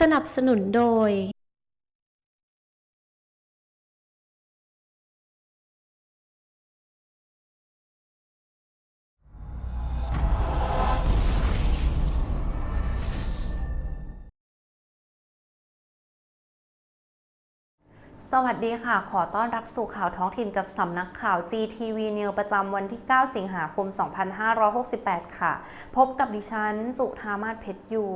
สนับสนุนโดย สวัสดีค่ะ ขอต้อนรับสู่ข่าวท้องถิ่นกับสำนักข่าว GTV News ประจำวันที่ 9 สิงหาคม 2568 ค่ะ พบกับดิฉัน จุธามาศเพชรอยู่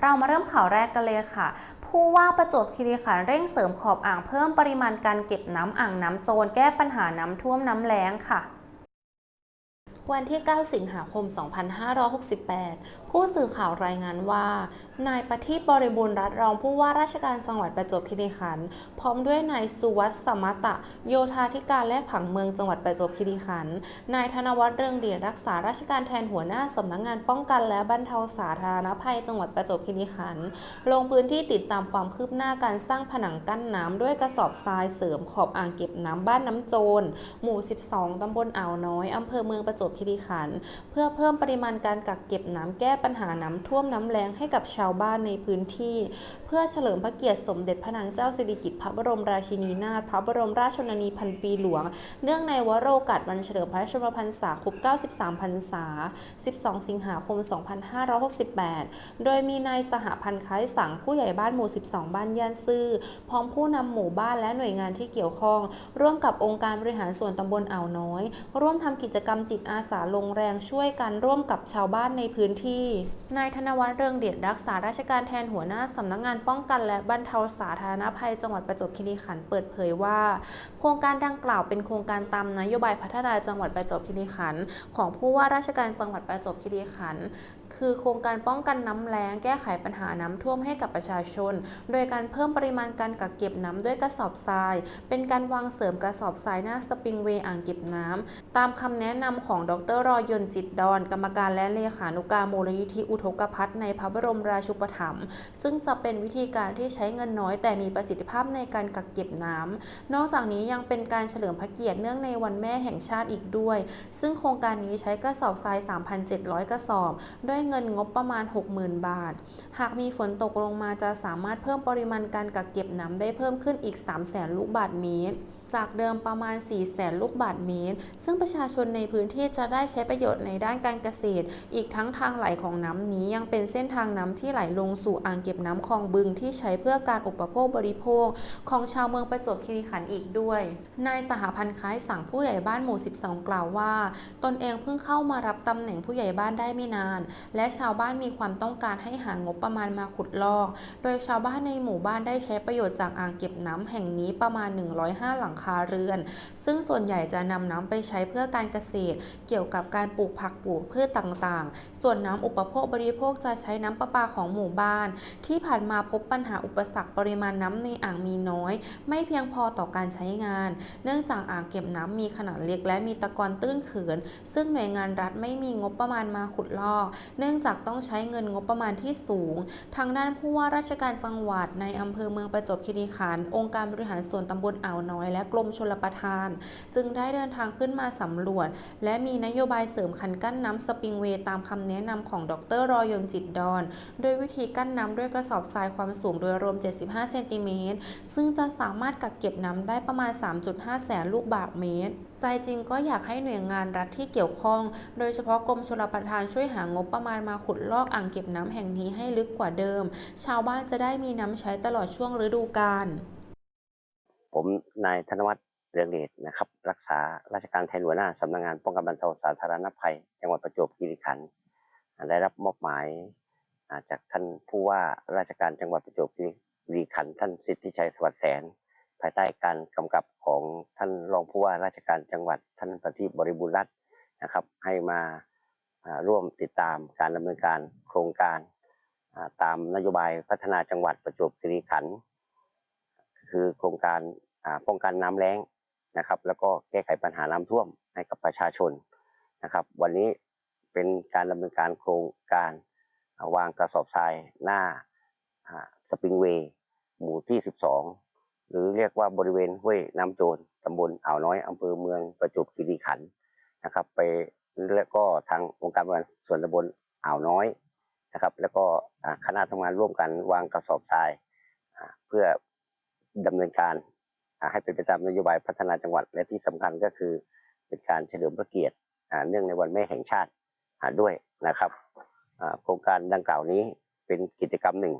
เรามาเริ่มข่าวแรกกันเลยค่ะ ผู้ว่าประจวบคีรีขันธ์เร่งเสริมขอบอ่างเพิ่มปริมาณการเก็บน้ำอ่างน้ำโจรแก้ปัญหาน้ำท่วมน้ำแล้งค่ะวันที่ 9 สิงหาคม 2568 ผู้สื่อข่าวรายงานว่า นายประทีปบริบูรณ์รัตนรองผู้ว่าราชการจังหวัดประจวบคีรีขันธ์พร้อมด้วยนายสุวัสดิ์สมัตะ โยธาธิการและผังเมืองจังหวัดประจวบคีรีขันธ์นายธนวัฒน์เรืองเดชรักษาราชการแทนหัวหน้าสำนักงานป้องกันและบรรเทาสาธารณภัยจังหวัดประจวบคีรีขันธ์ลงพื้นที่ติดตามความคืบหน้าการสร้างผนังกั้นน้ำด้วยกระสอบทรายเสริมขอบอ่างเก็บน้ำบ้านน้ำโจรหมู่ 12ตำบลอ่าวน้อยอำเภอเมืองประจวบคีรีขันธ์เพื่อเพิ่มปริมาณการกักเก็บน้ำแก้ปัญหาน้ำท่วมน้ำแล้งให้กับชาวบ้านในพื้นที่ เพื่อเฉลิมพระเกียรติสมเด็จพระนางเจ้าสิริกิติ์พระบรมราชินีนาถพระบรมราชชนนีพันปีหลวง เนื่องในวโรกาสวันเฉลิมพระชนมพรรษาครบ 93 พรรษา 12 สิงหาคม 2568 โดยมีนายสหพันธ์คล้ายสังผู้ใหญ่บ้านหมู่ 12 บ้านย่านซื่อ พร้อมผู้นำหมู่บ้านและหน่วยงานที่เกี่ยวข้อง ร่วมกับองค์การบริหารส่วนตำบลอ่าวน้อย ร่วมทำกิจกรรมจิตอาสาลงแรงช่วยกันร่วมกับชาวบ้านในพื้นที่นายธนวัฒน์เรืองเดียดรักษาราชการแทนหัวหน้าสำนักงานป้องกันและบรรเทาสาธารณภัยจังหวัดประจวบคีรีขันธ์เปิดเผยว่า โครงการดังกล่าวเป็นโครงการตามนโยบายพัฒนาจังหวัดประจวบคีรีขันธ์ของผู้ว่าราชการจังหวัดประจวบคีรีขันธ์ คือโครงการป้องกันน้ำแล้งแก้ไขปัญหาน้ำท่วมให้กับประชาชน โดยการเพิ่มปริมาณการกักเก็บน้ำด้วยกระสอบทราย เป็นการวางเสริมกระสอบทรายหน้าสปริงเวย์อ่างเก็บน้ำตามคำแนะนำของดรรอยนจิตดอน กรรมการและเลขานุการมูลนิธิอุทกภัทในพระบรมราชูปถัมภ์ซึ่งจะเป็นวิธีการที่ใช้เงินน้อย แต่มีประสิทธิภาพในการกักเก็บน้ำนอกจากนี้ยังเป็นการเฉลิมพระเกียรติเนื่องในวันแม่แห่งชาติอีกด้วย ซึ่งโครงการนี้ใช้กระสอบทราย 3,700 กระสอบ ด้วยเงินงบประมาณ 60,000 บาท หากมีฝนตกลงมาจะสามารถเพิ่มปริมาณการกักเก็บน้ำได้เพิ่มขึ้นอีก 300,000 ลูกบาทเมตร จากเดิมประมาณ 4 แสนลูกบาศก์เมตร ซึ่งประชาชนในพื้นที่จะได้ใช้ประโยชน์ในด้านการเกษตร อีกทั้งทางไหลของน้ำนี้ยังเป็นเส้นทางน้ำที่ไหลลงสู่อ่างเก็บน้ำคลองบึงที่ใช้เพื่อการอุปโภคบริโภค ของชาวเมืองประจวบคีรีขันธ์อีกด้วย นายสหพันธ์คล้ายสั่งผู้ใหญ่บ้านหมู่ 12 กล่าวว่า ตนเองเพิ่งเข้ามารับตำแหน่งผู้ใหญ่บ้านได้ไม่นาน และชาวบ้านมีความต้องการให้หางบประมาณมาขุดลอก โดยชาวบ้านในหมู่บ้านได้ใช้ประโยชน์จากอ่างเก็บน้ำแห่งนี้ประมาณ 105 หลังคาเรือน ซึ่งส่วนใหญ่จะนำน้ำไปใช้เพื่อการเกษตร เกี่ยวกับการปลูกผักปลูกพืชต่างๆ ส่วนน้ำอุปโภคบริโภคจะใช้น้ำประปาของหมู่บ้าน ที่ผ่านมาพบปัญหาอุปสรรคปริมาณน้ำในอ่างมีน้อย ไม่เพียงพอต่อการใช้งาน เนื่องจากอ่างเก็บน้ำมีขนาดเล็กและมีตะกอนตื้นเขิน ซึ่งหน่วยงานรัฐไม่มีงบประมาณมาขุดลอก เนื่องจากต้องใช้เงินงบประมาณที่สูง ทางด้านผู้ว่าราชการจังหวัดในอำเภอเมืองประจวบคีรีขันธ์องค์การบริหารส่วนตำบลอ่าวน้อย และกรมชลประทาน จึงได้เดินทางขึ้นมาสำรวจ และมีนโยบายเสริมคันกั้นน้ำสปริงเวย์ตามคำแนะนำของดรรอยนจิตดอน โดยวิธีกั้นน้ำด้วยกระสอบทรายความสูงโดยรวม 75 เซนติเมตร ซึ่งจะสามารถกักเก็บน้ำได้ประมาณ 3.5 แสนลูกบาศก์เมตร ใจจริงก็อยากให้หน่วยงานรัฐที่เกี่ยวข้อง โดยเฉพาะกรมชลประทานช่วยหางบประมาณมาขุดลอกอ่างเก็บน้ำแห่งนี้ให้ลึกกว่าเดิม ชาวบ้านจะได้มีน้ำใช้ตลอดช่วงฤดูกาลผมนายธนวัฒน์เรืองเดชนะครับ รักษาราชการแทนหัวหน้าสำนักงานป้องกันบรรเทาสาธารณภัย จังหวัดประจวบคีรีขันธ์ ได้รับมอบหมายจากท่านผู้ว่าราชการจังหวัดประจวบคีรีขันธ์ท่านสิทธิชัยสวัสดิ์แสน ภายใต้การกำกับของท่านรองผู้ว่าราชการจังหวัดท่านประทีปบริบูรณ์รัตน์นะครับให้มาร่วมติดตามการดำเนินการโครงการตามนโยบายพัฒนาจังหวัดประจวบคีรีขันธ์คือโครงการป้องกันน้ำแล้งนะครับ แล้วก็แก้ไขปัญหาน้ำท่วมให้กับประชาชนนะครับ วันนี้ เป็นการดำเนินการโครงการวางกระสอบทรายหน้าสปริงเวย์หมู่ที่ 12 หรือเรียกว่าบริเวณห้วยน้ำโจรตำบลอ่าวน้อยอำเภอเมืองประจวบคีรีขันธ์นะครับ ไปแล้วก็ทางองค์การบริหารส่วนตำบลอ่าวน้อยนะครับ แล้วก็คณะทำงานร่วมกันวางกระสอบทรายเพื่อดำเนินการให้เป็นไปตามนโยบายพัฒนาจังหวัด และที่สำคัญก็คือเป็นการเฉลิมพระเกียรติเนื่องในวันแม่แห่งชาติ ด้วยนะครับโครงการดังกล่าวนี้เป็นกิจกรรมหนึ่ง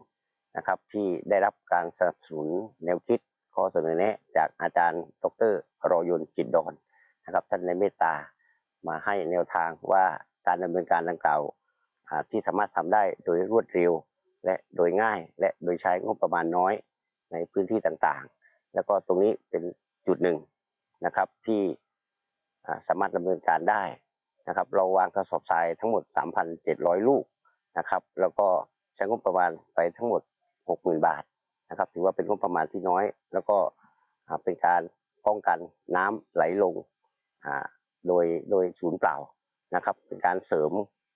นะครับ ที่ได้รับการสนับสนุนแนวคิดข้อเสนอแนะ จากอาจารย์ ดรรอยนจิตดอนนะครับท่านในเมตตามาให้แนวทางว่าการดำเนินการดังกล่าวที่สามารถทำได้โดยรวดเร็ว และโดยง่าย และโดยใช้งบประมาณน้อยในพื้นที่ต่างๆ แล้วก็ตรงนี้เป็นจุดหนึ่งนะครับที่สามารถดำเนินการได้ นะครับ เราวางกระสอบทรายทั้งหมด 3,700 ลูกนะครับ แล้วก็ใช้งบประมาณไปทั้งหมด 60,000 บาทนะครับ ถือว่าเป็นงบประมาณที่น้อย แล้วก็อ่าเป็นการป้องกันน้ำไหลลงอ่าโดยโดยศูนย์เปล่านะครับ เป็นการเสริม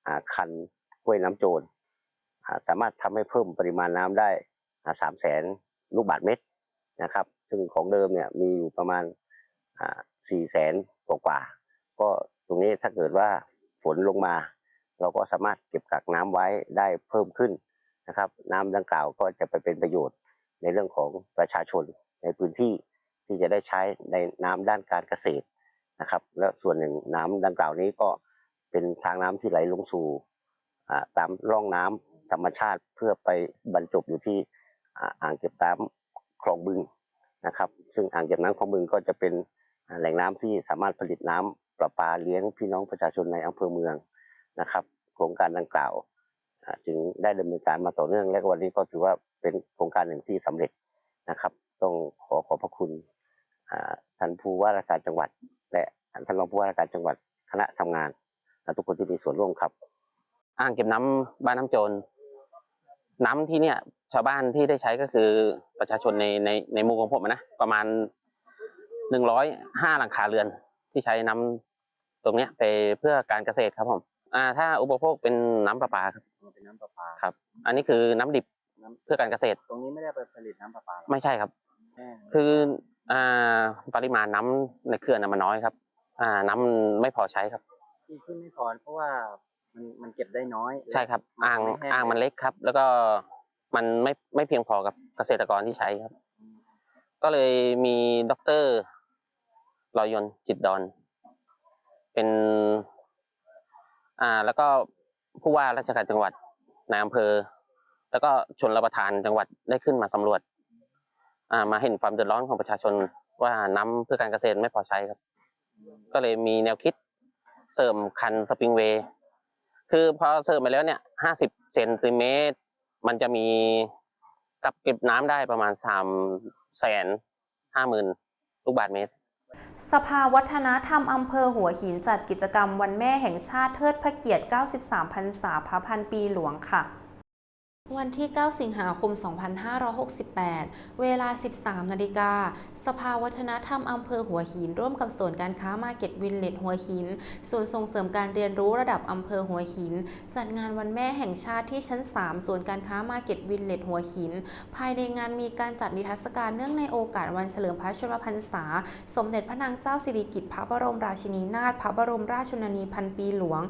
อ่าคันห้วยน้ำโจรอ่าสามารถทำให้เพิ่มปริมาณน้ำได้สามแสนลูกบาศก์เมตรนะครับ ซึ่งของเดิมเนี่ยมีอยู่ประมาณสี่แสนกว่าก็ ตรงนี้ถ้าเกิดว่าฝนลงมา เราก็สามารถเก็บกักน้ำไว้ได้เพิ่มขึ้นนะครับ น้ำดังกล่าวก็จะไปเป็นประโยชน์ในเรื่องของประชาชนในพื้นที่ที่จะได้ใช้ในน้ำด้านการเกษตรนะครับ แล้วส่วนหนึ่งน้ำดังกล่าวนี้ก็เป็นทางน้ำที่ไหลลงสู่ตามร่องน้ำธรรมชาติเพื่อไปบรรจบอยู่ที่อ่าอ่างเก็บน้ำคลองบึงนะครับ ซึ่งอ่างเก็บน้ำคลองบึงก็จะเป็นแหล่งน้ำที่สามารถผลิตน้ำ ประปาเลี้ยงพี่น้องประชาชนในอำเภอเมืองนะครับ โครงการดังกล่าวจึงได้ดำเนินการมาต่อเนื่องและวันนี้ก็ถือว่าเป็นโครงการหนึ่งที่สำเร็จนะครับ ต้องขอขอบพระคุณท่านผู้ว่าราชการจังหวัด และท่านรองผู้ว่าราชการจังหวัดคณะทำงานและทุกคนที่มีส่วนร่วมครับ อ่างเก็บน้ำบ้านน้ำโจรน้ำที่เนี่ยชาวบ้านที่ได้ใช้ก็คือประชาชนในในในหมู่ของผมนะประมาณหนึ่งร้อยห้าหลังคาเรือน ที่ใช้น้ำตรงเนี้ยไปเพื่อการเกษตรครับผมอ่าถ้าอุปโภคเป็นน้ำประปาครับเป็นน้ำประปาครับ อันนี้คือน้ำดิบเพื่อการเกษตร ตรงนี้ไม่ได้ไปผลิตน้ำประปาหรอไม่ใช่ครับแม่คืออ่าปริมาณน้ำในเขื่อนน่ะมันน้อยครับ อ่า น้ำมันไม่พอใช้ครับที่ขึ้นไม่พอเพราะว่ามันมันเก็บได้น้อย ใช่ครับ อ่างไม่แห้อ่างมันเล็กครับ แล้วก็มันไม่ไม่เพียงพอกับเกษตรกรที่ใช้ครับ ก็เลยมีด็อกเตอร์ รอยยนจิตดอน เป็นอ่าแล้วก็ผู้ว่าราชการจังหวัดนายอำเภอ แล้วก็ชนรับประทานจังหวัดได้ขึ้นมาสำรวจ อ่า มาเห็นความเดือดร้อนของประชาชนว่าน้ำเพื่อการเกษตรไม่พอใช้ครับ ก็เลยมีแนวคิดเสริมคันสปริงเวย์คือพอเสริมไปแล้วเนี่ยห้าสิบเซนติเมตร มันจะมีกับเก็บน้ำได้ประมาณสามแสนห้าหมื่นลูกบาทเมตร สภาวัฒนธรรมอำเภอหัวหินจัดกิจกรรมวันแม่แห่งชาติเทิดพระเกียรติ 93 พรรษาพระพันปีหลวงค่ะ วันที่ 9 สิงหาคม 2568 เวลา 13 นาฬิกา สภาวัฒนธรรมอำเภอหัวหิน ร่วมกับศูนการค้ามาเก็ตวินเลจหัวหิน ศูนย์ส่งเสริมการเรียนรู้ระดับอำเภอหัวหิน จัดงานวันแม่แห่งชาติที่ชั้น3ศูนการค้ามาเก็ตวินเลจหัวหิน ภายในงานมีการจัดนิทรรศการเนื่องในโอกาสวันเฉลิมพระชนมพรรษา สมเด็จพระนางเจ้าสิริกิติ์พระบรมราชินีนาถ พระบรมราชชนนีพันปีหลวง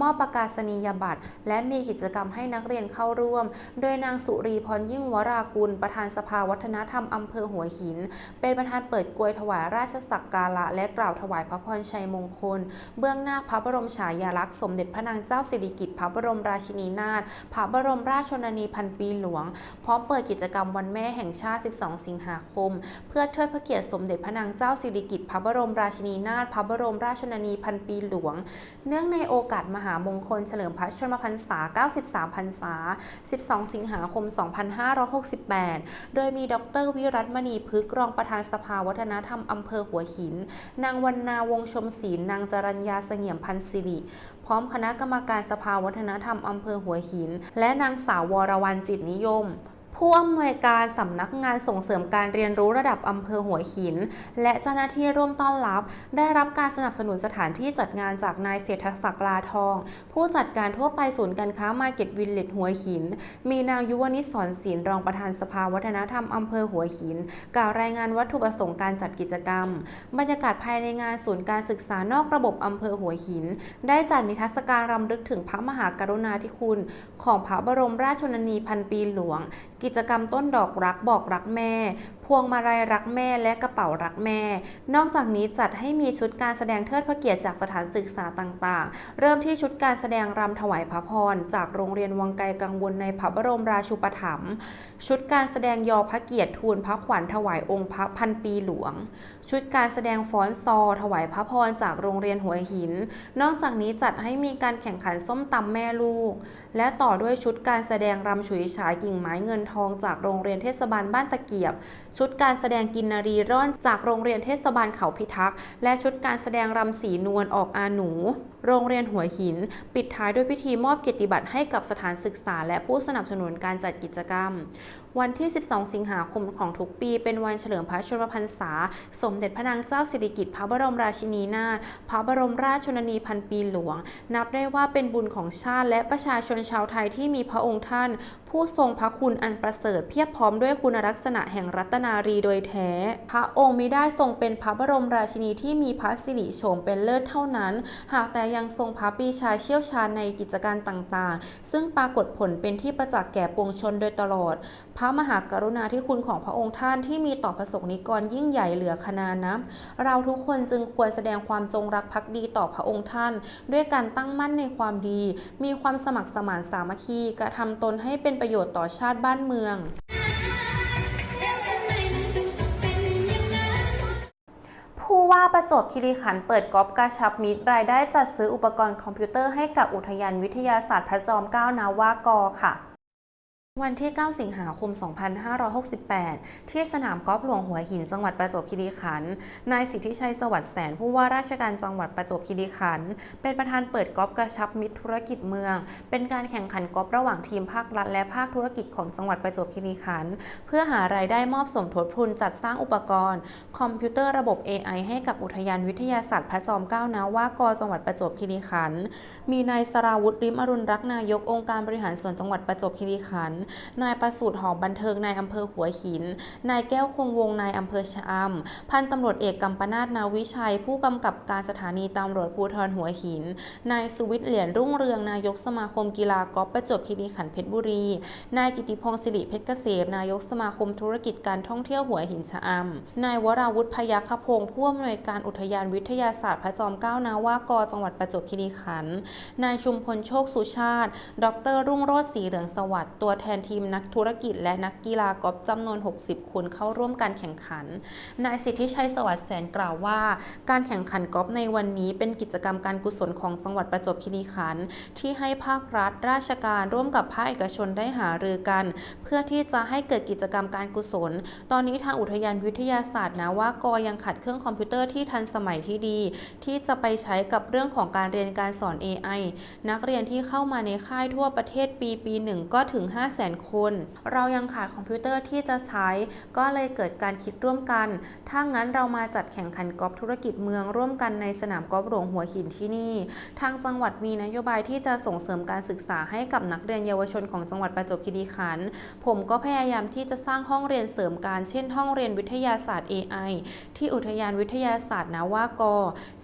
มอบประกาศนียบัตร และมีกิจกรรมให้นักเรียนเข้าร่วมโดยนางสุรีพรยิ่งวรากุล ประธานสภาวัฒนธรรมอำเภอหัวหิน เป็นประธานเปิดกลวยถวายราชสักการะ และกล่าวถวายพระพรชัยมงคล เบื้องหน้าพระบรมฉายาลักษณ์สมเด็จพระนางเจ้าสิริกิติ์พระบรมราชินีนาถพระบรมราชชนนีพันปีหลวง พร้อมเปิดกิจกรรมวันแม่แห่งชาติ 12 สิงหาคม เพื่อเทิดพระเกียรติสมเด็จพระนางเจ้าสิริกิติ์พระบรมราชินีนาถพระบรมราชชนนีพันปีหลวง เนื่องในโอกาสมหามงคลเฉลิมพระชนมพรรษา 93 พรรษา12สิงหาคม 2568 โดยมีดรวิรัตมณีพฤกษ์รองประธานสภาวัฒนธรรมอำเภอหัวหิน นางวันนาวงชมศิลนางจรัญญาเสงี่ยมพันศิริ พร้อมคณะกรรมการสภาวัฒนธรรมอำเภอหัวหิน และนางสาววรวรรณจิตนิยม ผู้อำนวยการสำนักงานส่งเสริมการเรียนรู้ระดับอำเภอหัวหิน และเจ้าหน้าที่ร่วมต้อนรับ ได้รับการสนับสนุนสถานที่จัดงานจากนายเศรษฐศักดิ์ลาทอง ผู้จัดการทั่วไปศูนย์การค้ามาร์เก็ตวิลเลจหัวหิน มีนางยุวนิศสอนศิลป์รองประธานสภาวัฒนธรรมอำเภอหัวหิน กล่าวรายงานวัตถุประสงค์การจัดกิจกรรม บรรยากาศภายในงานศูนย์การศึกษานอกระบบอำเภอหัวหิน ได้จัดนิทรรศการรำลึกถึงพระมหากรุณาธิคุณ ของพระบรมราชชนนีพันปีหลวง กิจกรรมต้นดอกรักบอกรักแม่พวงมาลัยรักแม่และกระเป๋ารักแม่ นอกจากนี้จัดให้มีชุดการแสดงเทิดพระเกียรติจากสถานศึกษาต่างๆ เริ่มที่ชุดการแสดงรำถวายพระพร จากโรงเรียนวังไกลกังวลในพระบรมราชูปถัมภ์ชุดการแสดงยอพระเกียรติทูลพระขวัญถวายองค์พระพันปีหลวง ชุดการแสดงฟ้อนซอ ถวายพระพรจากโรงเรียนหัวหิน นอกจากนี้จัดให้มีการแข่งขันส้มตำแม่ลูก และต่อด้วยชุดการแสดงรำฉุยฉายกิ่งไม้เงินทองจากโรงเรียนเทศบาลบ้านตะเกียบชุดการแสดงกินนารีร่อนจากโรงเรียนเทศบาลเขาพิทักษ์ และชุดการแสดงรำสีนวลออกอาหนู โรงเรียนหัวหิน ปิดท้ายด้วยพิธีมอบเกียรติบัตรให้กับสถานศึกษา และผู้สนับสนุนการจัดกิจกรรม วันที่ 12 สิงหาคมของทุกปี เป็นวันเฉลิมพระชนมพรรษา สมเด็จพระนางเจ้าสิริกิติ์พระบรมราชินีนาถพระบรมราชชนนีพันปีหลวง นับได้ว่าเป็นบุญของชาติ และประชาชนชาวไทยที่มีพระองค์ท่าน ผู้ทรงพระคุณอันประเสริฐเพียบพร้อมด้วยคุณลักษณะแห่งรัตนารีโดยแท้ พระองค์มิได้ทรงเป็นพระบรมราชินีที่มีพระสิริโฉมเป็นเลิศเท่านั้น หากแต่ยังทรงพระปีชาเชี่ยวชาญในกิจการต่างๆ ซึ่งปรากฏผลเป็นที่ประจักษ์แก่ปวงชนโดยตลอด พระมหากรุณาธิคุณของพระองค์ท่านที่มีต่อพระสงฆ์นิกรยิ่งใหญ่เหลือขนานับ เราทุกคนจึงควรแสดงความจงรักภักดีต่อพระองค์ท่าน ด้วยการตั้งมั่นในความดี มีความสมัครสมานสามัคคีกระทำตนให้เป็นประโยชน์ต่อชาติบ้านเมือง ว่าประจวบคีรีขันธ์เปิดกอบกระชับมิตรรายได้จัดซื้ออุปกรณ์คอมพิวเตอร์ให้กับอุทยานวิทยาศาสตร์พระจอมเกล้านาวากอค่ะ วันที่ 9 สิงหาคม 2568 ที่สนามกอล์ฟหลวงหัวหิน จังหวัดประจวบคีรีขันธ์ นายสิทธิชัย สวัสดิ์แสน ผู้ว่าราชการจังหวัดประจวบคีรีขันธ์ เป็นประธานเปิดกอล์ฟกระชับมิตรธุรกิจเมือง เป็นการแข่งขันกอล์ฟระหว่างทีมภาครัฐและภาคธุรกิจของจังหวัดประจวบคีรีขันธ์ เพื่อหารายได้มอบสมทบทุนจัดสร้างอุปกรณ์ คอมพิวเตอร์ระบบ AI ให้กับอุทยานวิทยาศาสตร์พระจอมเกล้านาวากอจังหวัดประจวบคีรีขันธ์ มีนายสราวุฒิริมอรุณรักนายกองค์การบริหารส่วนจังหวัดประจวบคีรีขันธ์นายประสูตรหอมบันเทิงนายอำเภอหัวหิน นายแก้วคงวงนายอำเภอชะอำพันตำรวจเอกกัมปนาตนาวิชัย ผู้กำกับการสถานีตำรวจภูธรหัวหิน นายสุวิทย์เหรียญรุ่งเรืองนายกสมาคมกีฬากอล์ฟประจวบคีรีขันธ์เพชรบุรี นายกิติพงศ์สิริเพชรเกษมนายกสมาคมธุรกิจการท่องเที่ยวหัวหินชะอำนายวราวุฒิพยัคฆพงศ์ผู้อำนวยการอุทยานวิทยาศาสตร์พระจอมเกล้านาวากอจังหวัดประจวบคีรีขันธ์นายชุมพลโชคสุชาติ ดร รุ่งโรจน์ศรีเหลืองสวัสดิ์ตัวแทนทีมนักธุรกิจและนักกีฬากอล์ฟจำนวน 60 คนเข้าร่วมการแข่งขัน นายสิทธิชัยสวัสดิ์แสนกล่าวว่า การแข่งขันกอล์ฟในวันนี้เป็นกิจกรรมการกุศลของจังหวัดประจวบคีรีขันธ์ที่ให้ภาครัฐราชการร่วมกับภาคเอกชนได้หารือกัน เพื่อที่จะให้เกิดกิจกรรมการกุศล ตอนนี้ทางอุทยานวิทยาศาสตร์นะว่ากอยังขัดเครื่องคอมพิวเตอร์ที่ทันสมัยที่ดี ที่จะไปใช้กับเรื่องของการเรียนการสอน AI นักเรียนที่เข้ามาในค่ายทั่วประเทศปีปีหนึ่งก็ถึง5 0 0 0 0 0คน เรายังขาดคอมพิวเตอร์ที่จะใช้ ก็เลยเกิดการคิดร่วมกัน ถ้างั้นเรามาจัดแข่งขันกอล์ฟธุรกิจเมืองร่วมกันในสนามกอล์ฟหลวงหัวหินที่นี่ ทางจังหวัดมีนโยบายที่จะส่งเสริมการศึกษาให้กับนักเรียนเยาวชนของจังหวัดประจวบคีรีขันธ์ผมก็พยายามที่จะสร้างห้องเรียนเสริมการเช่น ห้องเรียนวิทยาศาสตร์ AI ที่อุทยานวิทยาศาสตร์นาวากอ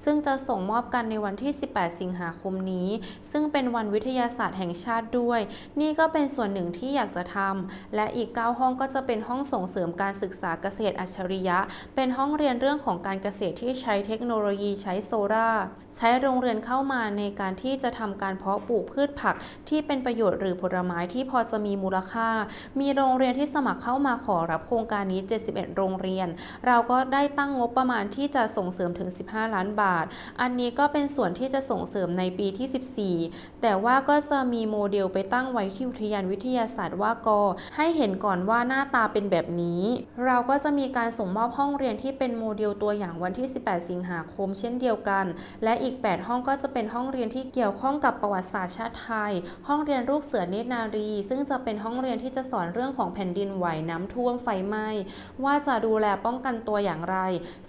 ซึ่งจะส่งมอบกันในวันที่ 18 สิงหาคมนี้ ซึ่งเป็นวันวิทยาศาสตร์แห่งชาติด้วย นี่ก็เป็นส่วนหนึ่งที่ที่อยากจะทำและอีก 9 ห้องก็จะเป็นห้องส่งเสริมการศึกษาเกษตรอัจฉริยะ เป็นห้องเรียนเรื่องของการเกษตรที่ใช้เทคโนโลยีใช้โซลาร์ใช้โรงเรียนเข้ามาในการที่จะทำการเพาะปลูกพืชผักที่เป็นประโยชน์หรือผลไม้ที่พอจะมีมูลค่า มีโรงเรียนที่สมัครเข้ามาขอรับโครงการนี้ 71 โรงเรียน เราก็ได้ตั้งงบประมาณที่จะส่งเสริมถึง 15 ล้านบาท อันนี้ก็เป็นส่วนที่จะส่งเสริมในปีที่ 14 แต่ว่าก็จะมีโมเดลไปตั้งไว้ที่อุทยานวิทยาศาสตร์ว่ากอให้เห็นก่อนว่าหน้าตาเป็นแบบนี้ เราก็จะมีการส่งมอบห้องเรียนที่เป็นโมเดลตัวอย่างวันที่ 18 สิงหาคมเช่นเดียวกัน และอีก 8 ห้องก็จะเป็นห้องเรียนที่เกี่ยวข้องกับประวัติศาสตร์ชาติไทย ห้องเรียนลูกเสือเนตรนารี ซึ่งจะเป็นห้องเรียนที่จะสอนเรื่องของแผ่นดินไหวน้ำท่วมไฟไหม้ว่าจะดูแลป้องกันตัวอย่างไร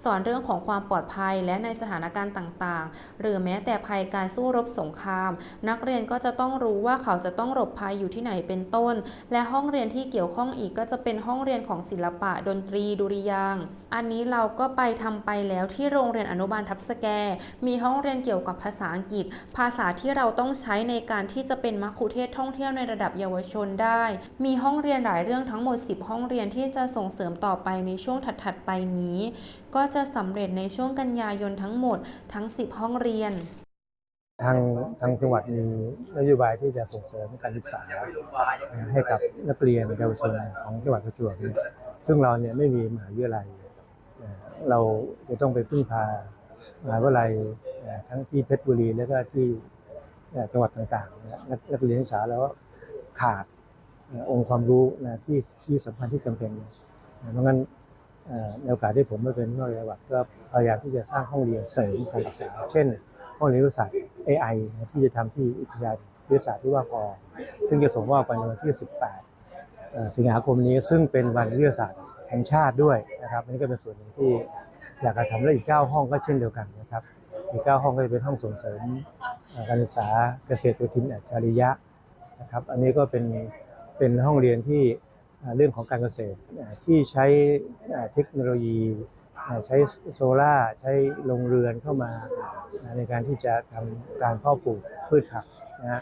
สอนเรื่องของความปลอดภัยและในสถานการณ์ต่างๆ หรือแม้แต่ภัยการสู้รบสงคราม นักเรียนก็จะต้องรู้ว่าเขาจะต้องหลบภัยอยู่ที่ไหนเป็นต้นและห้องเรียนที่เกี่ยวข้องอีกก็จะเป็นห้องเรียนของศิลปะดนตรีดุริยางอันนี้เราก็ไปทำไปแล้วที่โรงเรียนอนุบาลทับสแก มีห้องเรียนเกี่ยวกับภาษาอังกฤษ ภาษาที่เราต้องใช้ในการที่จะเป็นมัคคุเทศท่องเที่ยวในระดับเยาวชนได้ มีห้องเรียนหลายเรื่องทั้งหมด 10 ห้องเรียนที่จะส่งเสริมต่อไปในช่วงถัดๆไปนี้ ก็จะสำเร็จในช่วงกันยายนทั้งหมดทั้ง 10 ห้องเรียน ทางทางจังหวัดมีนโยบายที่จะส่งเสริมการศึกษาให้กับนักเรียนเยาวชนของจังหวัดประจวบเนี่ยซึ่งเราเนี่ยไม่มีมหาวิทยาลัย เราจะต้องไปพึ่งพามหาวิทยาลัยทั้งที่เพชรบุรีแล้วก็ที่จังหวัดต่างๆ นักนักเรียนนักศึกษาแล้วขาดองค์ความรู้นะที่ที่สำคัญที่จำเป็นเพราะงั้นในโอกาสที่ผมมาเป็นผู้ว่าจังหวัดก็พยายามที่จะสร้างห้องเรียนเสริมการศึกษาเช่น ห้องเรียนวิทยาศาสตร์ AI ที่จะทำที่วิทยาวิทยาศาสตร์ที่ว่าพอซึ่งจะส่งมอบไปในวันที่ 18 สิงหาคมนี้ซึ่งเป็นวันวิทยาศาสตร์แห่งชาติด้วยนะครับอันนี้ก็เป็นส่วนหนึ่งที่อยากจะทำและอีก 9 ห้องก็เช่นเดียวกันนะครับอีก 9 ห้องก็จะเป็นห้องส่งเสริมการศึกษาเกษตรตัวทินอัจฉริยะนะครับอันนี้ก็เป็นเป็นห้องเรียนที่เรื่องของการเกษตรที่ใช้เทคโนโลยี ใช้โซล่าใช้โรงเรือนเข้ามาในการที่จะทำการเพาะปลูกพืชผักนะฮะ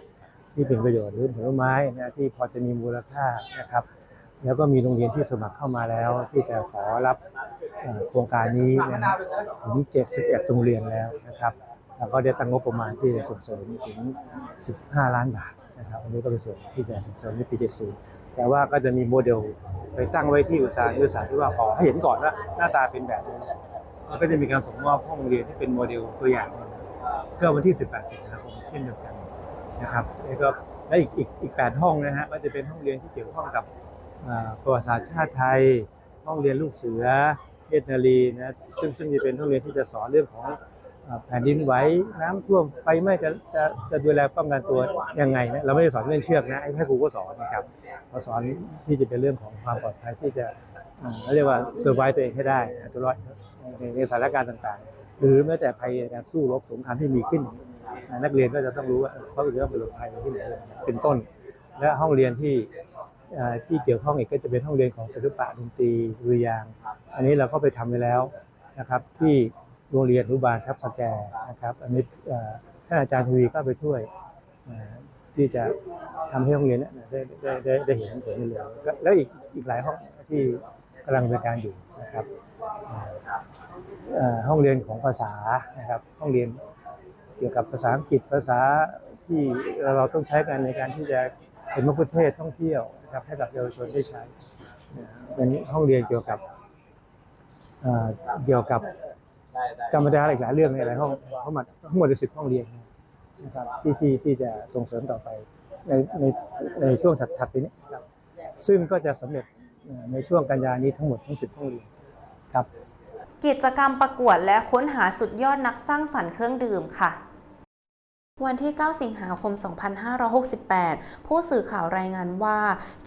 ที่เป็นประโยชน์หรือผลไม้นะที่พอจะมีมูลค่านะครับ แล้วก็มีโรงเรียนที่สมัครเข้ามาแล้ว ที่จะขอรับโครงการนี้นะถึง 71 โรงเรียนแล้วนะครับ แล้วก็ได้ตั้งงบประมาณที่จะส่งเสริมถึง 15 ล้านบาท นะครับอันนี้ก็เป็นส่วนที่จะส่งเสริมในปี70แต่ว่าก็จะมีโมเดลไปตั้งไว้ที่อุตสาหกรรมอุตสาหที่ว่าพอให้เห็นก่อนว่าหน้าตาเป็นแบบนี้แล้วก็จะมีการส่งมอบห้องเรียนที่เป็นโมเดลตัวอย่างเนี่ยนะก็วันที่ 18 สิงหาคมเช่นเดียวกันนะครับแล้วก็และอีกอีกอีก8ห้องนะฮะก็จะเป็นห้องเรียนที่เกี่ยวข้องกับประวัติศาสตร์ชาติไทย ห้องเรียนลูกเสือเอตนาลีนะซึ่งซึ่งจะเป็นห้องเรียนที่จะสอนเรื่องของ แผ่นดินไหวน้ำท่วมไฟไหม้จะจะจะดูแลป้องกันตัวยังไงนะเราไม่ได้สอนเรื่องเชือกนะไอ้แค่ครูก็สอนนะครับเราสอนที่จะเป็นเรื่องของความปลอดภัยที่จะเขาเรียกว่าเซอร์ไวตัวเองให้ได้ตัวรอดในสถานการณ์ต่างๆ หรือแม้แต่ภัยการสู้รบสงครามที่มีขึ้น นักเรียนก็จะต้องรู้ว่าเขาจะต้องไปหลบภัยที่ไหนเป็นต้น และห้องเรียนที่ที่เกี่ยวข้องอีกก็จะเป็นห้องเรียนของศิลปะดนตรีดุริยางอันนี้เราก็ไปทำไปแล้วนะครับที่ โรงเรียนอนุบาลทับสแกนะครับ อันนี้ท่านอาจารย์ทวีก็ไปช่วยที่จะทำให้ห้องเรียนนยได้ได้ได้ได้เห็นผลในเรื่องแล้วอีกอีกหลายห้องที่กำลังดำเนินการอยู่นะครับห้องเรียนของภาษานะครับ ห้องเรียนเกี่ยวกับภาษาอังกฤษภาษาที่เราต้องใช้กันในการที่จะเป็นมะคุเทศท่องเที่ยวนะครับให้กับเยาวชนได้ใช้เป็นห้องเรียนเกี่ยวกับเกี่ยวกับ จำไม่ได้อีกหลายเรื่องในหลายห้องทั้งหมดทั้งหมดสิบห้องเรียนนะครับที่ที่ที่จะส่งเสริมต่อไปในในในช่วงถัดๆไปนี้นะครับซึ่งก็จะสำเร็จเอ่อในช่วงกันยานี้ทั้งหมดทั้งสิบห้องเรียนครับ กิจกรรมประกวดและค้นหาสุดยอดนักสร้างสรรค์เครื่องดื่มค่ะ วันที่ 9 สิงหาคม 2568 ผู้สื่อข่าวรายงานว่า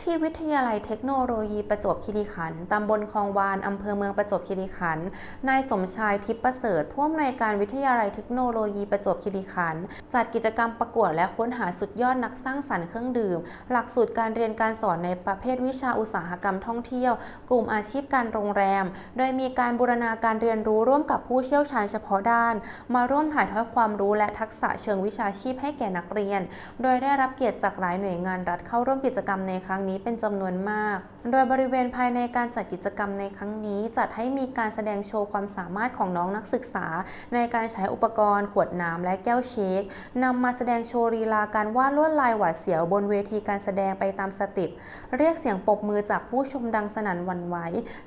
ที่วิทยาลัยเทคโนโลยีประจวบคีรีขันธ์ ตำบลคลองวาน อำเภอเมืองประจวบคีรีขันธ์ นายสมชายทิพย์ประเสริฐผู้อำนวยการวิทยาลัยเทคโนโลยีประจวบคีรีขันธ์ จัดกิจกรรมประกวดและค้นหาสุดยอดนักสร้างสรรค์เครื่องดื่ม หลักสูตรการเรียนการสอนในประเภทวิชาอุตสาหกรรมท่องเที่ยว กลุ่มอาชีพการโรงแรม โดยมีการบูรณาการเรียนรู้ร่วมกับผู้เชี่ยวชาญเฉพาะด้าน มาร่วมถ่ายทอดความรู้และทักษะเชิงวิชาชีพให้แก่นักเรียน โดยได้รับเกียรติจากหลายหน่วยงานรัฐเข้าร่วมกิจกรรมในครั้งนี้เป็นจำนวนมาก โดยบริเวณภายในการจัดกิจกรรมในครั้งนี้ จัดให้มีการแสดงโชว์ความสามารถของน้องนักศึกษา ในการใช้อุปกรณ์ ขวดน้ำและแก้วเชคนำมาแสดงโชว์ลีลาการวาดลวดลายหวาดเสียวบนเวทีการแสดงไปตามสติปเรียกเสียงปรบมือจากผู้ชมดังสนั่นวันไหว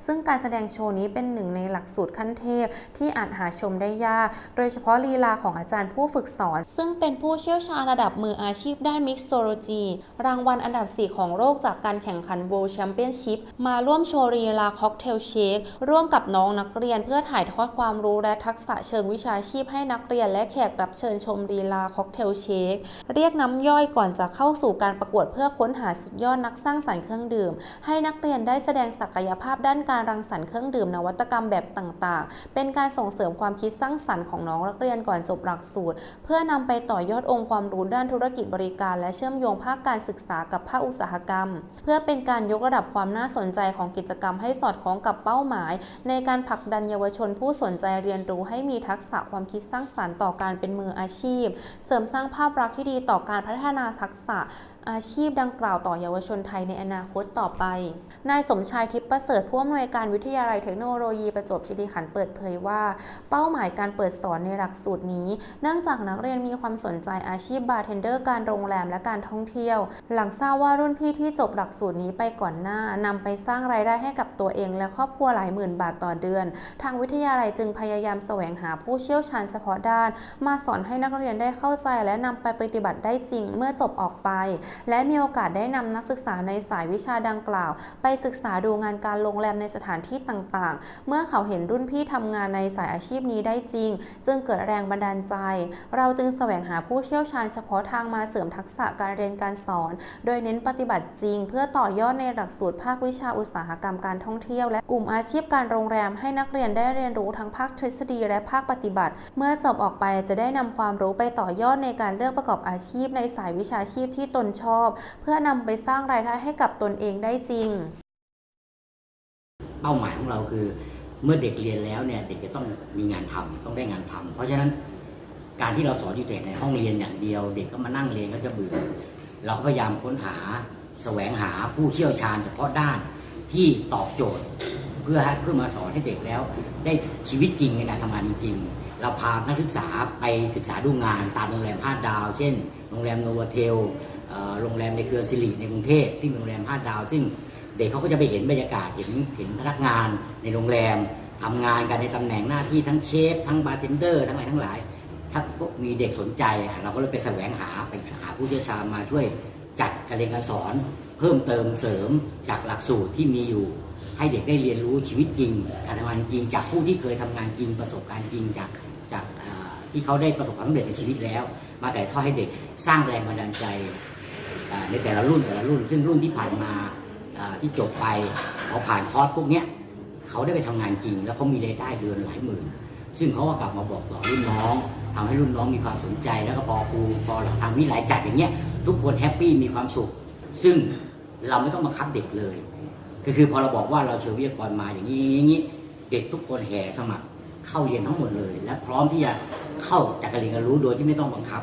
ซึ่งการแสดงโชว์นี้เป็นหนึ่งในหลักสูตรขั้นเทพที่อาจหาชมได้ยาก โดยเฉพาะลีลาของอาจารย์ผู้ฝึกสอน ซึ่งเป็นเป็นผู้เชี่ยวชาญระดับมืออาชีพด้านมิกโซโลจี รางวัลอันดับ 4 ของโลกจากการแข่งขัน World Championship มาร่วมโชว์ลีลาค็อกเทลเชคร่วมกับน้องนักเรียนเพื่อถ่ายทอดความรู้และทักษะเชิงวิชาชีพให้นักเรียนและแขกรับเชิญชมลีลาค็อกเทลเชคเรียกน้ำย่อยก่อนจะเข้าสู่การประกวดเพื่อค้นหาสุดยอดนักสร้างสรรค์เครื่องดื่ม ให้นักเรียนได้แสดงศักยภาพด้านการรังสรรค์เครื่องดื่มนวัตกรรมแบบต่าง ๆ เป็นการส่งเสริมความคิดสร้างสรรค์ของน้องนักเรียนก่อนจบหลักสูตร เพื่อนำไปต่อยอดองค์ความรู้ด้านธุรกิจบริการ และเชื่อมโยงภาคการศึกษากับภาคอุตสาหกรรม เพื่อเป็นการยกระดับความน่าสนใจของกิจกรรมให้สอดคล้องกับเป้าหมาย ในการผลักดันเยาวชนผู้สนใจเรียนรู้ให้มีทักษะความคิดสร้างสรรค์ต่อการเป็นมืออาชีพ เสริมสร้างภาพลักษณ์ที่ดีต่อการพัฒนาทักษะ อาชีพดังกล่าวต่อเยาวชนไทยในอนาคตต่อไป นายสมชายทิพย์ประเสริฐผู้อำนวยการวิทยาลัยเทคโนโลยีประจวบคีรีขันธ์เปิดเผยว่า เป้าหมายการเปิดสอนในหลักสูตรนี้ เนื่องจากนักเรียนมีความสนใจอาชีพบาร์เทนเดอร์การโรงแรมและการท่องเที่ยว หลังทราบว่ารุ่นพี่ที่จบหลักสูตรนี้ไปก่อนหน้านำไปสร้างรายได้ให้กับตัวเอง และครอบครัวหลายหมื่นบาทต่อเดือน ทางวิทยาลัยจึงพยายามแสวงหาผู้เชี่ยวชาญเฉพาะด้าน มาสอนให้นักเรียนได้เข้าใจและนำไปปฏิบัติได้จริงเมื่อจบออกไปและมีโอกาสได้นำนักศึกษาในสายวิชาดังกล่าว ไปศึกษาดูงานการโรงแรมในสถานที่ต่างๆ เมื่อเขาเห็นรุ่นพี่ทำงานในสายอาชีพนี้ได้จริง จึงเกิดแรงบันดาลใจ เราจึงแสวงหาผู้เชี่ยวชาญเฉพาะทางมาเสริมทักษะการเรียนการสอน โดยเน้นปฏิบัติจริง เพื่อต่อยอดในหลักสูตรภาควิชาอุตสาหกรรมการท่องเที่ยว และกลุ่มอาชีพการโรงแรมให้นักเรียนได้เรียนรู้ทั้งภาคทฤษฎีและภาคปฏิบัติ เมื่อจบออกไปจะได้นำความรู้ไปต่อยอดในการเลือกประกอบอาชีพในสายวิชาชีพที่ตนชอบ เพื่อนำไปสร้างรายได้ให้กับตนเองได้จริง เป้าหมายของเราคือ เมื่อเด็กเรียนแล้วเนี่ยเด็กจะต้องมีงานทำต้องได้งานทำเพราะฉะนั้นการที่เราสอนอยู่แต่ในห้องเรียนอย่างเดียว เด็กก็มานั่งเรียนก็จะเบื่อเราก็พยายามค้นหาแสวงหาผู้เชี่ยวชาญเฉพาะด้านที่ตอบโจทย์ เพื่อเพื่อมาสอนให้เด็กแล้ว ได้ชีวิตจริงในการทำงานจริงเราพานักศึกษาไปศึกษาดูงานตามโรงแรมห้าดาว เช่น โรงแรมโนวเทล โรงแรมในเครือสิริในกรุงเทพที่เป็นโรงแรมห้าดาว ซึ่งเด็กเขาก็จะไปเห็นบรรยากาศเห็นเห็นพนักงานในโรงแรมทำงานกันในตำแหน่งหน้าที่ทั้งเชฟทั้งบาร์เทนเดอร์ทั้งอะไรทั้งหลาย ถ้าพวกมีเด็กสนใจเราก็เลยไปแสวงหาไปหาผู้เชี่ยวชาญมาช่วยจัดการเรียนการสอน เพิ่มเติมเสริมจากหลักสูตรที่มีอยู่ ให้เด็กได้เรียนรู้ชีวิตจริงการทำงานจริงจากผู้ที่เคยทำงานจริงประสบการณ์จริงจากจากที่เขาได้ประสบความสำเร็จในชีวิตแล้ว มาแต่ทอดให้เด็กสร้างแรงบันดาลใจ ในแต่ละรุ่นแต่ละรุ่น ซึ่งรุ่นที่ผ่านมาที่จบไปพอผ่านคอร์สพวกเนี้ยเขาได้ไปทำงานจริง แล้วเขามีรายได้เดือนหลายหมื่น ซึ่งเขาก็กลับมาบอกต่อรุ่นน้องทำให้รุ่นน้องมีความสนใจ แล้วก็พอครูพอเราทำวิไลายจัดอย่างเงี้ยทุกคนแฮปปี้มีความสุข ซึ่งเราไม่ต้องบังคับเด็กเลย ก็คือพอเราบอกว่าเราเชิญวิทยากรมาอย่างนี้อย่างนี้เด็กทุกคนแห่สมัครเข้าเรียนทั้งหมดเลย และพร้อมที่จะเข้าจากการเรียนการรู้โดยที่ไม่ต้องบังคับ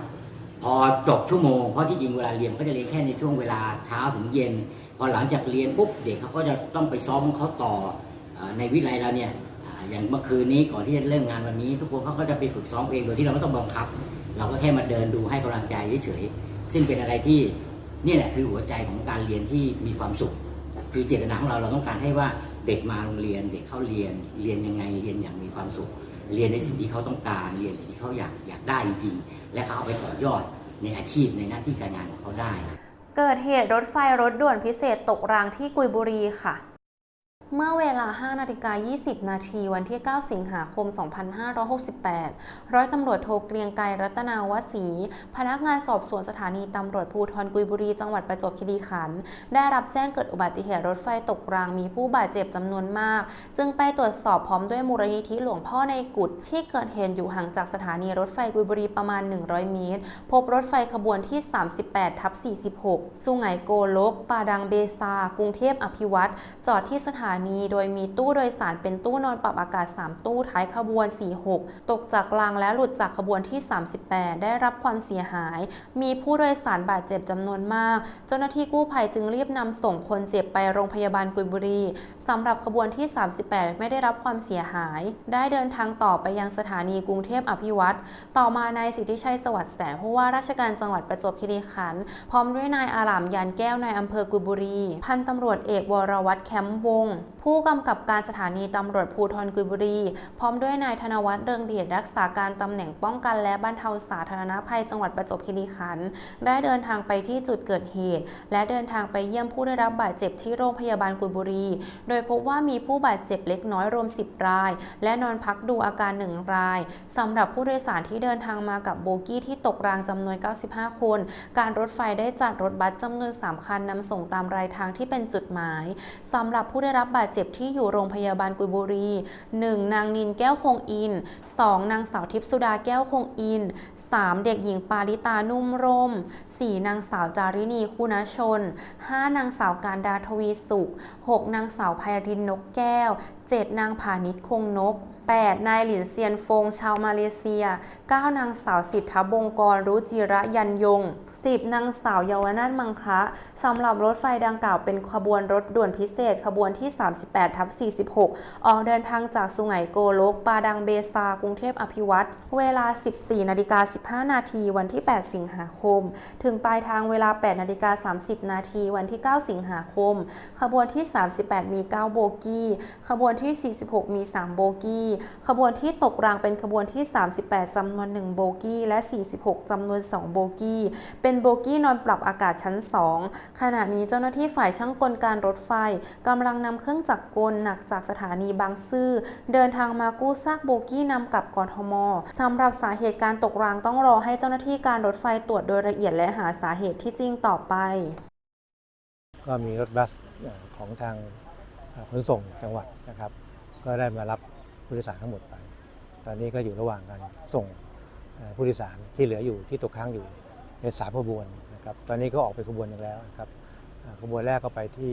พอจบชั่วโมงเพราะที่จริงเวลาเรียนเขาจะเรียนแค่ในช่วงเวลาเช้าถึงเย็น พอหลังจากเรียนปุ๊บเด็กเขาก็จะต้องไปซ้อมเขาต่อในวิทยาลัยเราเนี่ยอย่างเมื่อคืนนี้ก่อนที่จะเริ่มงานวันนี้ ทุกคนเขาก็จะไปฝึกซ้อมเองโดยที่เราไม่ต้องบังคับ เราก็แค่มาเดินดูให้กำลังใจเฉยๆซึ่งเป็นอะไรที่นี่แหละคือหัวใจของการเรียนที่มีความสุข คือเจตนาของเราเราต้องการให้ว่าเด็กมาโรงเรียน เด็กเข้าเรียนเรียนยังไงเรียนอย่างมีความสุข เรียนในสิ่งที่เขาต้องการเรียนสิ่ง เขาอยากอยากได้จริงๆและเขาเอาไปต่อยอดในอาชีพในหน้าที่การงานของเขาได้ เกิดเหตุรถไฟรถด่วนพิเศษตกรางที่กุยบุรีค่ะ เมื่อเวลา 5 นาฬิกา 20 นาที วันที่ 9 สิงหาคม 2568 ร้อยตำรวจโทเกรียงไกรรัตนาวสี พนักงานสอบสวนสถานีตำรวจภูธรกุยบุรี จังหวัดประจวบคีรีขันธ์ ได้รับแจ้งเกิดอุบัติเหตุรถไฟตกรางมีผู้บาดเจ็บจำนวนมาก จึงไปตรวจสอบพร้อมด้วยมูลนิธิหลวงพ่อในกุฏที่เกิดเหตุอยู่ห่างจากสถานีรถไฟกุยบุรีประมาณ 100 เมตร พบรถไฟขบวนที่ 38ทับ46 สุไหงโกลก ปาดังเบซา กรุงเทพอภิวัตรจอดที่สถานีโดยมีตู้โดยสารเป็นตู้นอนปรับอากาศ 3 ตู้ท้ายขบวน 46 ตกจากรางและหลุดจากขบวนที่ 38 ได้รับความเสียหาย มีผู้โดยสารบาดเจ็บจำนวนมาก เจ้าหน้าที่กู้ภัยจึงรีบนำส่งคนเจ็บไปโรงพยาบาลกุยบุรีสำหรับขบวนที่ 38 ไม่ได้รับความเสียหาย ได้เดินทางต่อไปยังสถานีกรุงเทพอภิวัตรต่อมานายสิทธิชัยสวัสดิ์แสงผู้ว่าราชการจังหวัดประจวบคีรีขันธ์พร้อมด้วยนายอารามยานแก้วนายอำเภอกุยบุรี พันตำรวจเอกวรวัตรแคมป์วงศ์ผู้กำกับการสถานีตำรวจภูธรกุยบุรี พร้อมด้วยนายธนวัฒน์เรืองเดชรักษาการตำแหน่งป้องกันและบรรเทาสาธารณภัยจังหวัดประจวบคีรีขันธ์ได้เดินทางไปที่จุดเกิดเหตุ และเดินทางไปเยี่ยมผู้ได้รับบาดเจ็บที่โรงพยาบาลกุยบุรี โดยพบว่ามีผู้บาดเจ็บเล็กน้อยรวม 10 ราย และนอนพักดูอาการ 1 รายสำหรับผู้โดยสารที่เดินทางมากับโบกี้ที่ตกรางจำนวน 95 คน การรถไฟได้จัดรถบัสจำนวน 3 คันนำส่งตามรายทางที่เป็นจุดหมายสำหรับผู้ได้รับบาดเจ็บที่อยู่โรงพยาบาลกุยบุรี 1. นางนินแก้วคงอิน 2. นางสาวทิพสุดาแก้วคงอิน 3. เด็กหญิงปาริตานุ่มร่ม 4. นางสาวจารินีคุณชน 5. นางสาวการดาทวีสุข 6. นางสาวไพรินนกแก้ว 7. นางผานิชคงนก 8. นายหลินเซียนฟงชาวมาเลเซีย 9. นางสาวสิทธบงกรรุจิระยันยง 10. นางสาวเยาวนาถมังคะสำหรับรถไฟดังกล่าวเป็นขบวนรถด่วนพิเศษ ขบวนที่ 38ทับ46 ออกเดินทางจากสุไหงโกลกปาดังเบซากรุงเทพอภิวัตรเวลา 14นาฬิกา15 นาทีวันที่ 8 สิงหาคม ถึงปลายทางเวลา 8นาฬิกา30 นาทีวันที่ 9 สิงหาคม ขบวนที่ 38 มี 9 โบกี้ ขบวนที่ 46 มี 3 โบกี้ ขบวนที่ตกรางเป็นขบวนที่ 38จำนวน 1 โบกี้ และ 46จำนวน 2 โบกี้ เป็น็นโบกี้นอนปรับอากาศชั้น 2 ขณะนี้เจ้าหน้าที่ฝ่ายช่างกลการรถไฟกำลังนำเครื่องจักรกลหนักจากสถานีบางซื่อ เดินทางมากู้ซากโบกี้นำกลับกทมสำหรับสาเหตุการตกรางต้องรอให้เจ้าหน้าที่การรถไฟตรวจโดยละเอียดและหาสาเหตุที่จริงต่อไป ก็มีรถบัสของทางขนส่งจังหวัดนะครับ ก็ได้มารับผู้โดยสารทั้งหมดไป ตอนนี้ก็อยู่ระหว่างการส่งผู้โดยสารที่เหลืออยู่ที่ตกค้างอยู่ ในสามขบวนนะครับตอนนี้ก็ออกไปขบวนหนึงแล้วนะครับเอ่อขบวนแรกก็ไปที่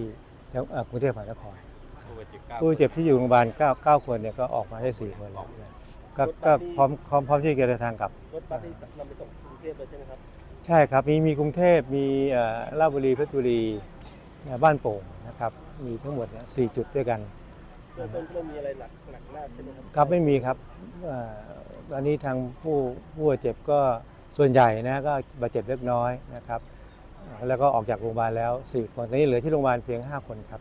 จังเอ่อกรุงเทพมหานครผู้เจ็บที่อยู่โรงพยาบาล9 9คนเนี่ยก็ออกมาได้4คนแล้วนะก็ก็พร้อมพร้อมพร้อมที่จะเดินทางกลับรถบัสที่นำไปส่งกรุงเทพเลยใช่ไหมครับใช่ครับมีมีกรุงเทพมีเอ่อราชบุรีเพชรบุรีเอ่อบ้านโป่งนะครับมีทั้งหมดเนี่ยสี่จุดด้วยกันเบื้องต้นไม่มีอะไรหนักหนักมากใช่ไหมครับครับไม่มีครับเอ่อตอนนี้ทางผู้ผู้บาดเจ็บก็ ส่วนใหญ่นะก็บาดเจ็บเล็กน้อยนะครับ แล้วก็ออกจากโรงพยาบาลแล้ว 4 คนตอนนี้เหลือที่โรงพยาบาลเพียง 5 คนครับ